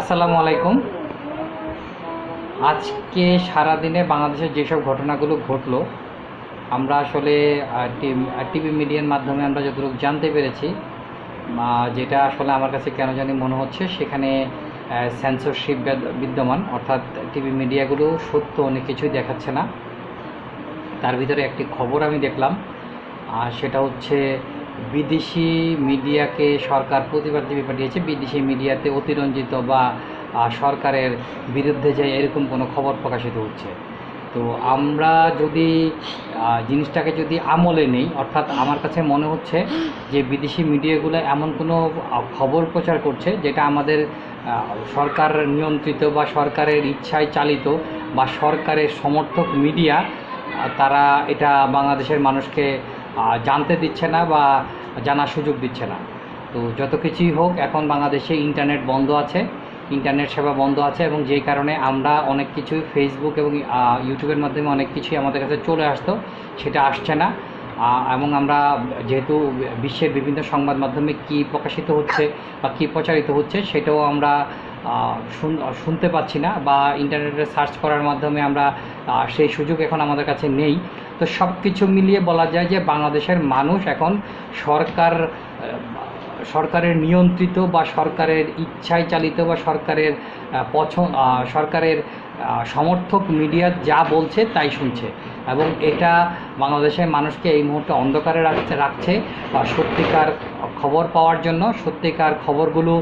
আসসালামু আলাইকুম। আজকে সারাদিনে বাংলাদেশের যেসব ঘটনাগুলো ঘটলো, আমরা আসলে টিভি মিডিয়ার মাধ্যমে আমরা যতটুকু জানতে পেরেছি যেটা আসলে আমার কাছে কেন জানি মনে হচ্ছে, সেখানে সেন্সরশিপ বিদ্যমান, অর্থাৎ টিভি মিডিয়াগুলো সত্য অনেক কিছুই দেখাচ্ছে না। তার ভিতরে একটি খবর আমি দেখলাম আর সেটা হচ্ছে বিদেশি মিডিয়াকে সরকার প্রতিবাদ দিবে পাঠিয়েছে। বিদেশি মিডিয়াতে অতিরঞ্জিত বা সরকারের বিরুদ্ধে যায় এরকম কোনো খবর প্রকাশিত হচ্ছে। তো আমরা যদি জিনিসটাকে যদি আমলে নেই, অর্থাৎ আমার কাছে মনে হচ্ছে যে বিদেশি মিডিয়াগুলো এমন কোনো খবর প্রচার করছে যেটা আমাদের সরকার নিয়ন্ত্রিত বা সরকারের ইচ্ছায় চালিত বা সরকারের সমর্থক মিডিয়া তারা এটা বাংলাদেশের মানুষকে জানতে দিচ্ছে না বা জানার সুযোগ দিচ্ছে না। তো যত কিছুই হোক, এখন বাংলাদেশে ইন্টারনেট বন্ধ আছে, ইন্টারনেট সেবা বন্ধ আছে এবং যেই কারণে আমরা অনেক কিছুই ফেসবুক এবং ইউটিউবের মাধ্যমে অনেক কিছুই আমাদের কাছে চলে আসতো, সেটা আসছে না। এবং আমরা যেহেতু বিশ্বের বিভিন্ন সংবাদ মাধ্যমে কী প্রকাশিত হচ্ছে বা কী প্রচারিত হচ্ছে, সেটাও আমরা শুন- শুনতে পাচ্ছি না বা ইন্টারনেটে সার্চ করার মাধ্যমে আমরা সেই সুযোগ এখন আমাদের কাছে নেই। তো সব কিছু মিলিয়ে বলা যায় যে বাংলাদেশের মানুষ এখন সরকার সরকারের নিয়ন্ত্রিত বা সরকারের ইচ্ছায় চালিত বা সরকারের পছন্দ সরকারের সমর্থক মিডিয়া যা বলছে তাই শুনছে। এবং এটা বাংলাদেশের মানুষকে এই মুহূর্তে অন্ধকারে রাখছে রাখছে। সত্যিকার খবর পাওয়ার জন্য সত্যিকার খবরগুলো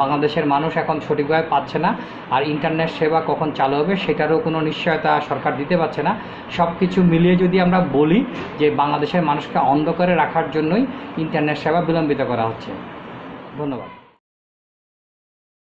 বাংলাদেশের মানুষ এখন সঠিকভাবে পাচ্ছে না। আর ইন্টারনেট সেবা কখন চালু হবে সেটারও কোনো নিশ্চয়তা সরকার দিতে পারছে না। সব কিছু মিলিয়ে যদি আমরা বলি যে বাংলাদেশের মানুষকে অন্ধকারে রাখার জন্যই ইন্টারনেট সেবা বিলম্বিত করা হচ্ছে। ধন্যবাদ।